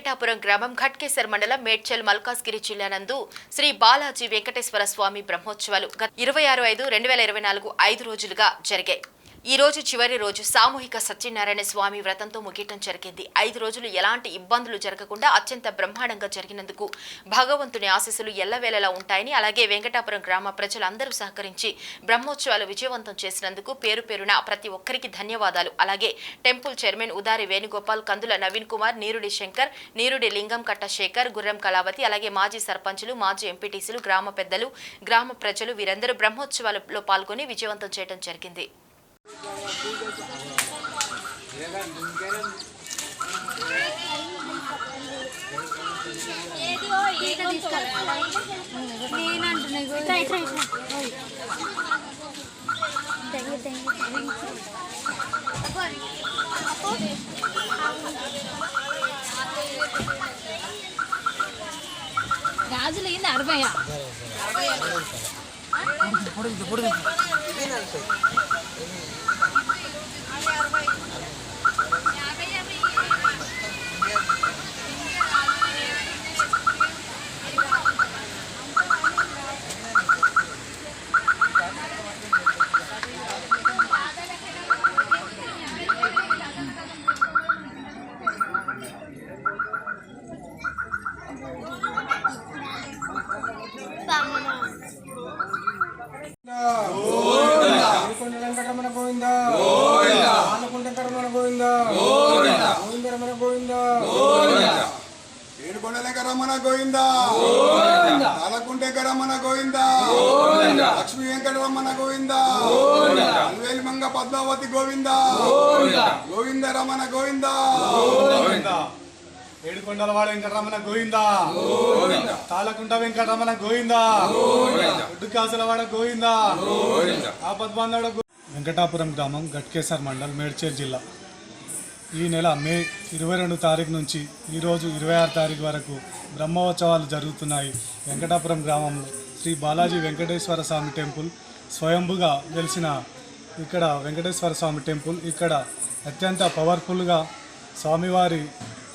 వెంకటాపురం గ్రామం ఘట్కేశ్వర్ మండలం మేడ్చల్ మల్కాజ్గిరి జిల్లా నందు శ్రీ బాలాజీ వెంకటేశ్వర స్వామి బ్రహ్మోత్సవాలు గత ఇరవై ఆరు ఐదు రెండు వేల ఇరవై నాలుగు ఐదు రోజులుగా జరిగాయి. ఈ రోజు చివరి రోజు సామూహిక సత్యనారాయణ స్వామి వ్రతంతో ముగియటం జరిగింది. ఐదు రోజులు ఎలాంటి ఇబ్బందులు జరగకుండా అత్యంత బ్రహ్మాండంగా జరిగినందుకు భగవంతుని ఆశీస్సులు ఎల్లవేళలా ఉంటాయని అలాగే వెంకటాపురం గ్రామ ప్రజలందరూ సహకరించి బ్రహ్మోత్సవాలు విజయవంతం చేసినందుకు పేరు పేరున ప్రతి ఒక్కరికి ధన్యవాదాలు. అలాగే టెంపుల్ చైర్మన్ ఉదారి వేణుగోపాల్ కందుల నవీన్ కుమార్ నీరుడి శంకర్ నీరుడి లింగం కట్ట శేఖర్ గుర్రం కళావతి అలాగే మాజీ సర్పంచులు మాజీ ఎంపీటీసీలు గ్రామ పెద్దలు గ్రామ ప్రజలు వీరందరూ బ్రహ్మోత్సవాలలో పాల్గొని విజయవంతం చేయడం జరిగింది. గాజులు ఏంది అరవై ఆలకుంట పాలకుంటే రమణ గోవింద. లక్ష్మీ వెంకట రమణ గోవింద. అల్వేలి మంగ పద్మావతి గోవింద. గోవింద. రమణ గోవింద. ఏడుకొండల వాడ వెంకటరమణ గోవింద. తాళకుంట వెంకటరమణ గోవింద. ఒడ్డుకాసుల వాడ గోవింద. ఆపద్బాంధవుడ వెంకటాపురం గ్రామం గట్కేసర్ మండల్ మేడ్చేర్ జిల్లా. ఈ నెల మే ఇరవై రెండు తారీఖు నుంచి ఈరోజు ఇరవై ఆరు తారీఖు వరకు బ్రహ్మోత్సవాలు జరుగుతున్నాయి వెంకటాపురం గ్రామంలో. శ్రీ బాలాజీ వెంకటేశ్వర స్వామి టెంపుల్ స్వయంభుగా వెలిసిన ఇక్కడ వెంకటేశ్వర స్వామి టెంపుల్ ఇక్కడ అత్యంత పవర్ఫుల్గా స్వామివారి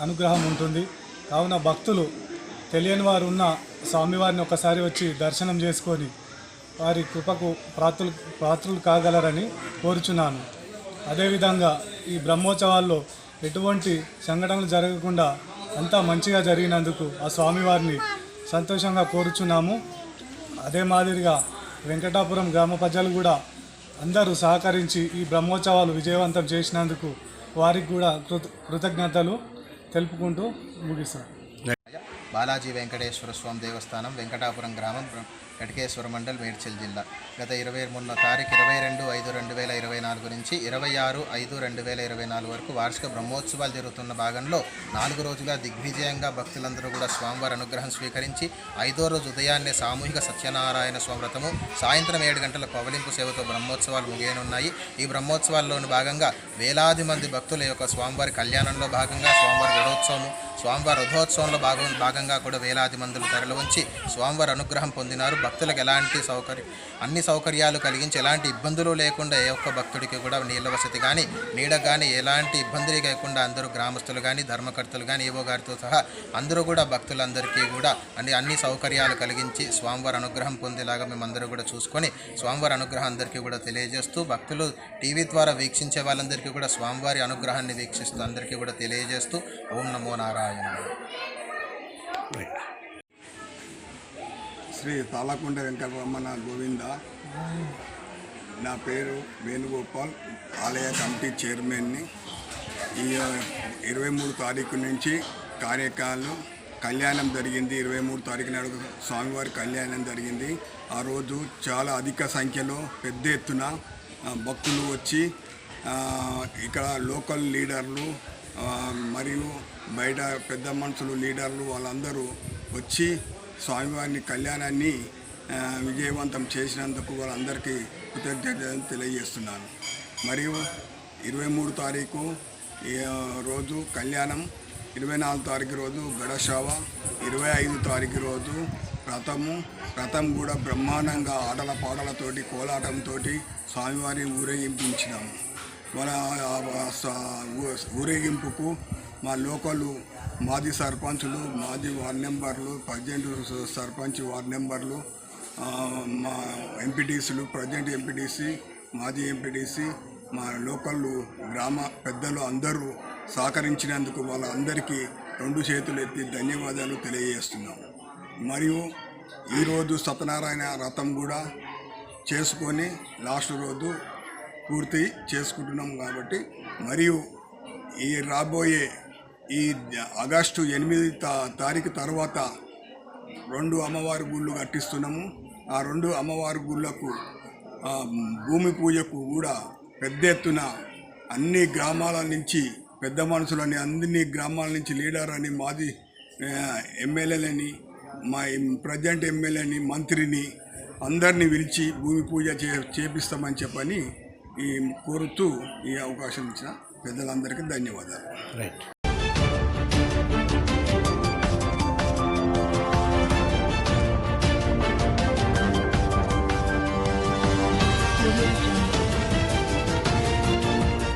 అనుగ్రహం ఉంటుంది. కావున భక్తులు తెలియని వారు ఉన్న స్వామివారిని ఒకసారి వచ్చి దర్శనం చేసుకొని వారి కృపకు ప్రాతులు పాత్రులు కాగలరని కోరుచున్నాను. అదేవిధంగా ఈ బ్రహ్మోత్సవాల్లో ఎటువంటి సంఘటనలు జరగకుండా అంతా మంచిగా జరిగినందుకు ఆ స్వామివారిని సంతోషంగా కోరుచున్నాము. అదే మాదిరిగా వెంకటాపురం గ్రామ ప్రజలు కూడా అందరూ సహకరించి ఈ బ్రహ్మోత్సవాలు విజయవంతం చేసినందుకు వారికి కూడా కృత కృతజ్ఞతలు తెలుపుకుంటూ ముగిస్తాను బాలాజీ వెంకటేశ్వర స్వామి దేవస్థానం వెంకటాపురం గ్రామం కటికేశ్వర మండల్ మేడ్చల్ జిల్లా. గత ఇరవై మూడున తారీఖు ఇరవై రెండు ఐదు రెండు వేల ఇరవై నాలుగు నుంచి ఇరవై ఆరు ఐదు రెండు వేల ఇరవై నాలుగు వరకు వార్షిక బ్రహ్మోత్సవాలు జరుగుతున్న భాగంలో నాలుగు రోజులుగా దిగ్విజయంగా భక్తులందరూ కూడా స్వామివారి అనుగ్రహం స్వీకరించి ఐదో రోజు ఉదయాన్నే సామూహిక సత్యనారాయణ స్వామ్రతము సాయంత్రం ఏడు గంటల పవలింపు సేవతో బ్రహ్మోత్సవాలు ముగియనున్నాయి. ఈ బ్రహ్మోత్సవాల్లోని భాగంగా వేలాది మంది భక్తుల యొక్క స్వామివారి కళ్యాణంలో భాగంగా స్వామివారి రథోత్సవము స్వామివారి రథోత్సవంలో భాగం భాగంగా కూడా వేలాది మందులు తరలి ఉంచి స్వామివారి అనుగ్రహం పొందినారు. భక్తులకు ఎలాంటి సౌకర్యం అన్ని సౌకర్యాలు కలిగించి ఎలాంటి ఇబ్బందులు లేకుండా ఏ ఒక్క భక్తుడికి కూడా నీళ్ళ వసతి కానీ నీడ కానీ ఎలాంటి ఇబ్బందులు లేకుండా అందరూ గ్రామస్తులు కానీ ధర్మకర్తలు కానీ ఏవో గారితో సహా అందరూ కూడా భక్తులందరికీ కూడా అన్ని అన్ని సౌకర్యాలు కలిగించి స్వామివారి అనుగ్రహం పొందేలాగా మేమందరూ కూడా చూసుకొని స్వామివారి అనుగ్రహం అందరికీ కూడా తెలియజేస్తూ భక్తులు టీవీ ద్వారా వీక్షించే వాళ్ళందరికీ కూడా స్వామివారి అనుగ్రహాన్ని వీక్షిస్తూ అందరికీ కూడా తెలియజేస్తూ ఓం నమో నారాయణ. శ్రీ తాళకుంట వెంకటరమణ గోవింద. నా పేరు వేణుగోపాల్ ఆలయ కమిటీ చైర్మన్ని. ఈ ఇరవై మూడు తారీఖు నుంచి కార్యక్రమాలు కళ్యాణం జరిగింది. ఇరవై మూడు తారీఖు నాడు స్వామివారి కళ్యాణం జరిగింది. ఆ రోజు చాలా అధిక సంఖ్యలో పెద్ద ఎత్తున భక్తులు వచ్చి ఇక్కడ లోకల్ లీడర్లు మరియు బయట పెద్ద మనుషులు లీడర్లు వాళ్ళందరూ వచ్చి స్వామివారిని కళ్యాణాన్ని విజయవంతం చేసినందుకు వాళ్ళందరికీ కృతజ్ఞతలు తెలియజేస్తున్నాను. మరియు ఇరవై మూడు తారీఖు రోజు కళ్యాణం ఇరవై నాలుగు తారీఖు రోజు గడశావ ఇరవై ఐదు తారీఖు రోజు రథము రథం కూడా బ్రహ్మాండంగా ఆటల పాటలతోటి కోలాటంతో స్వామివారిని ఊరేగింపించినాము. మన ఊ- ఊరేగింపుకు మా లోకలు మాజీ సర్పంచులు మాజీ వార్డ్ మెంబర్లు ప్రజెంట్ సర్పంచ్ వార్డ్ మెంబర్లు మా ఎంపీటీసీలు ప్రజెంట్ ఎంపీటీసీ మాజీ ఎంపీటీసీ మా లోకల్ గ్రామ పెద్దలు అందరూ సహకరించినందుకు వాళ్ళందరికీ రెండు చేతులు ఎత్తి ధన్యవాదాలు తెలియజేస్తున్నాం మరియు ఈరోజు సత్యనారాయణ రథం కూడా చేసుకొని లాస్ట్ రోజు పూర్తి చేసుకుంటున్నాం కాబట్టి మరియు ఈ రాబోయే ఈ ఆగస్టు ఎనిమిది తా- తారీఖు తర్వాత రెండు అమ్మవారి గుళ్ళు కట్టిస్తున్నాము. ఆ రెండు అమ్మవారి గుళ్ళకు భూమి పూజకు కూడా పెద్ద ఎత్తున అన్ని గ్రామాల నుంచి పెద్ద మనుషులని అన్ని గ్రామాల నుంచి లీడర్ అని మాజీ ఎమ్మెల్యేలని మా ప్రజెంట్ ఎమ్మెల్యేని మంత్రిని అందరినీ పిలిచి భూమి పూజ చే చేపిస్తామని చెప్పని ఈ కోరుతూ ఈ అవకాశం ఇచ్చిన పెద్దలందరికీ ధన్యవాదాలు. రైట్.